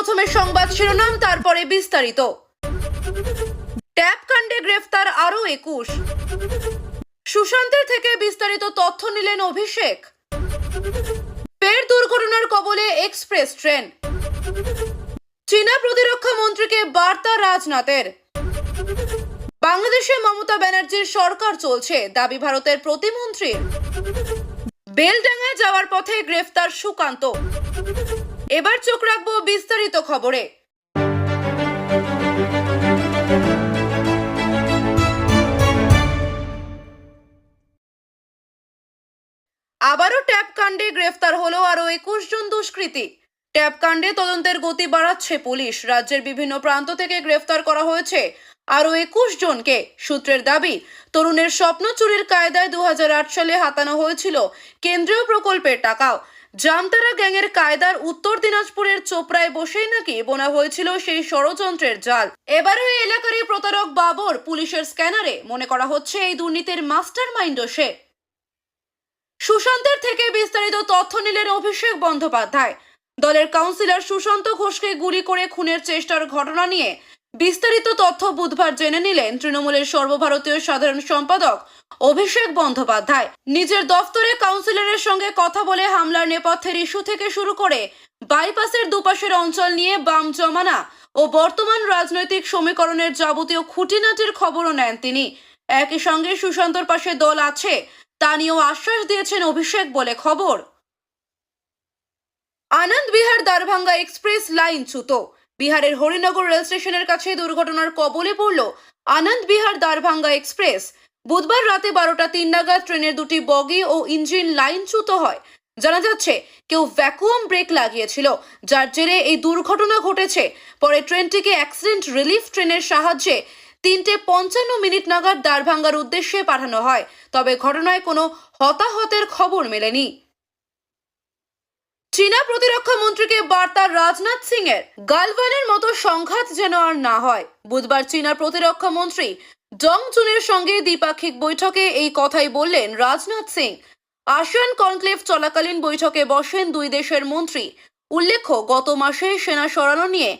প্রথমে সংবাদ শিরোনাম, তারপরে বিস্তারিত। ট্যাপ কাণ্ডে গ্রেফতার আরও একুশ। সুশান্তের থেকে বিস্তারিত তথ্য নিলেন অভিষেক। ফের দুর্ঘটনার কবলে এক্সপ্রেস ট্রেন। চীনা প্রতিরক্ষা মন্ত্রীকে বার্তা রাজনাথের। বাংলাদেশে মমতা ব্যানার্জির সরকার চলছে, দাবি ভারতের প্রতিমন্ত্রীর। বেলডাঙ্গায় যাওয়ার পথে গ্রেফতার সুকান্ত। এবার চোখ রাখব বিস্তারিত খবরে। আবারও ট্যাপ কাণ্ডে গ্রেফতার হলো আরও একুশ জন দুষ্কৃতী। ট্যাপ কাণ্ডে তদন্তের গতি বাড়াচ্ছে পুলিশ। রাজ্যের বিভিন্ন প্রান্ত থেকে গ্রেফতার করা হয়েছে আরও একুশ জনকে। সূত্রের দাবি, তরুণের স্বপ্ন চুরির কায়দায় দু হাজার আট সালে হাতানো হয়েছিল কেন্দ্রীয় প্রকল্পের টাকাও। জামতারা গ্যাংয়ের কায়দার উত্তর দিনাজপুরের চোপড়ায় বসেই নাকি বোনা হয়েছিল সেই ষড়যন্ত্রের জাল। এবারও এই এলাকারই প্রতারক বাবর পুলিশের স্ক্যানারে মনে করা হচ্ছে এই দুর্নীতির মাস্টার মাইন্ডও সে। সুশান্তের থেকে বিস্তারিত তথ্য নিলেন অভিষেক বন্দ্যোপাধ্যায়। দলের কাউন্সিলর সুশান্ত ঘোষকে গুলি করে খুনের চেষ্টার ঘটনা নিয়ে বিস্তারিত তথ্য বুধবার জেনে নিলেন তৃণমূলের সর্বভারতীয় সাধারণ সম্পাদক অভিষেক বন্দ্যোপাধ্যায়। নিজের দফতরে কাউন্সিলরের সঙ্গে কথা বলে হামলার নেপথ্যের ইস্যু থেকে শুরু করে বাইপাসের দুপাশের অঞ্চল নিয়ে বাম জমানা ও বর্তমান রাজনৈতিক সমীকরণের যাবতীয় খুঁটিনাটির খবরও নেন তিনি। একই সঙ্গে সুশান্তর পাশে দল আছে, তা নিয়েও আশ্বাস দিয়েছেন অভিষেক বলে খবর। আনন্দ বিহার দারভাঙ্গা এক্সপ্রেস লাইন চ্যুত বিহারের হরিনগর রেল স্টেশনের কাছে দুর্ঘটনার কবলে পড়ল আনন্দ বিহার দারভাঙ্গা এক্সপ্রেস। বুধবার রাতে বারোটা তিন নাগাদ ট্রেনের দুটি বগি ও ইঞ্জিন লাইনচ্যুত হয়। জানা যাচ্ছে, কেউ ভ্যাকুয়াম ব্রেক লাগিয়েছিল, যার জেরে এই দুর্ঘটনা ঘটেছে। পরে ট্রেনটিকে অ্যাক্সিডেন্ট রিলিফ ট্রেনের সাহায্যে তিনটে পঞ্চান্ন মিনিট নাগাদ দারভাঙ্গার উদ্দেশ্যে পাঠানো হয়, তবে ঘটনায় কোনো হতাহতের খবর মেলেনি। চীনা প্রতিরক্ষা মন্ত্রীকে বার্তা রাজনাথ সিং এর গালওয়ানের মতো সংঘাত যেন আর না হয়। বুধবার চীনা প্রতিরক্ষা মন্ত্রী ডং চুনের সঙ্গে দ্বিপাক্ষিক বৈঠকে এই কথাই বললেন রাজনাথ সিং। আসিয়ান কনক্লেভ চলাকালীন বৈঠকে বসেন দুই দেশের মন্ত্রী। উল্লেখ্য, গত মাসে সেনা সরানো নিয়ে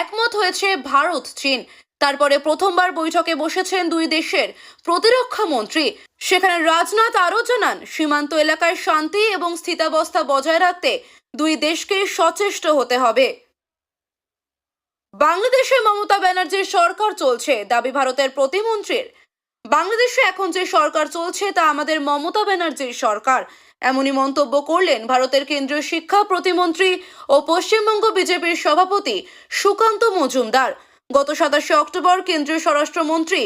একমত হয়েছে ভারত, চীন। তারপরে প্রথমবার বৈঠকে বসেছেন দুই দেশের প্রতিরক্ষা মন্ত্রী। সেখানে রাজনাথ আরও জানান, সীমান্ত এলাকায় শান্তি এবং স্থিতাবস্থা বজায় রাখতে দুই দেশকে সচেষ্ট হতে হবে। বাংলাদেশে মমতা ব্যানার্জির সরকার চলছে, দাবি ভারতের প্রতিমন্ত্রীর। বাংলাদেশে এখন যে সরকার চলছে তা আমাদের মমতা ব্যানার্জির সরকার। এমনই মন্তব্য করলেন ভারতের কেন্দ্রীয় শিক্ষা প্রতিমন্ত্রী ও পশ্চিমবঙ্গ বিজেপির সভাপতি সুকান্ত মজুমদার। গত সাতাশে অক্টোবর কেন্দ্রীয় স্বরাষ্ট্রমন্ত্রী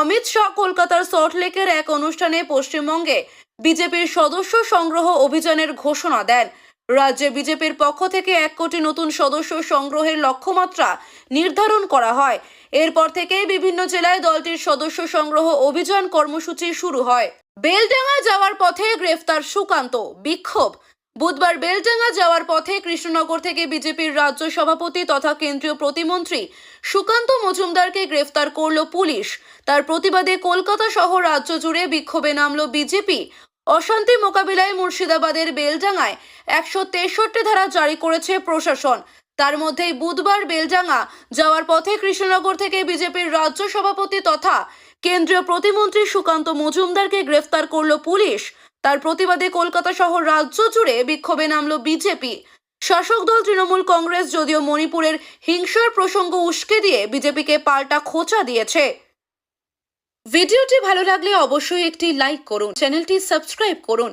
অমিত শাহ কলকাতার সল্টলেকের এক অনুষ্ঠানে পশ্চিমবঙ্গে বিজেপির সদস্য সংগ্রহ অভিযানের ঘোষণা দেন। রাজ্যে বিজেপির পক্ষ থেকে এক কোটি নতুন সদস্য সংগ্রহের লক্ষ্যমাত্রা নির্ধারণ করা হয়। এরপর থেকেই বিভিন্ন জেলায় দলটির সদস্য সংগ্রহ অভিযান কর্মসূচি শুরু হয়। বেলডাঙ্গা যাওয়ার পথে গ্রেফতার সুকান্ত, বিক্ষোভ। বুধবার বেলডাঙ্গা যাওয়ার পথে কৃষ্ণনগর থেকে বিজেপির রাজ্য সভাপতি তথা কেন্দ্রীয় প্রতিমন্ত্রী সুকান্ত মজুমদারকে গ্রেফতার করল পুলিশ। তার প্রতিবাদে কলকাতা সহ রাজ্য জুড়ে বিক্ষোভে নামল বিজেপি। অশান্তি মোকাবিলায় মুর্শিদাবাদের বেলডাঙ্গায় একশো তেষট্টি ধারা জারি করেছে প্রশাসন। তার মধ্যেই বুধবার বেলডাঙ্গা যাওয়ার পথে কৃষ্ণনগর থেকে বিজেপির রাজ্য সভাপতি তথা কেন্দ্রীয় প্রতিমন্ত্রী সুকান্ত মজুমদারকে গ্রেফতার করল পুলিশ। তার প্রতিবাদে কলকাতা সহ রাজ্য জুড়ে বিক্ষোভে নামল বিজেপি। শাসক দল তৃণমূল কংগ্রেস যদিও মণিপুরের হিংসার প্রসঙ্গ উস্কে দিয়ে বিজেপিকে পাল্টা খোঁচা দিয়েছে। ভিডিওটি ভালো লাগলে অবশ্যই একটি লাইক করুন চ্যানেলটি সাবস্ক্রাইব করুন।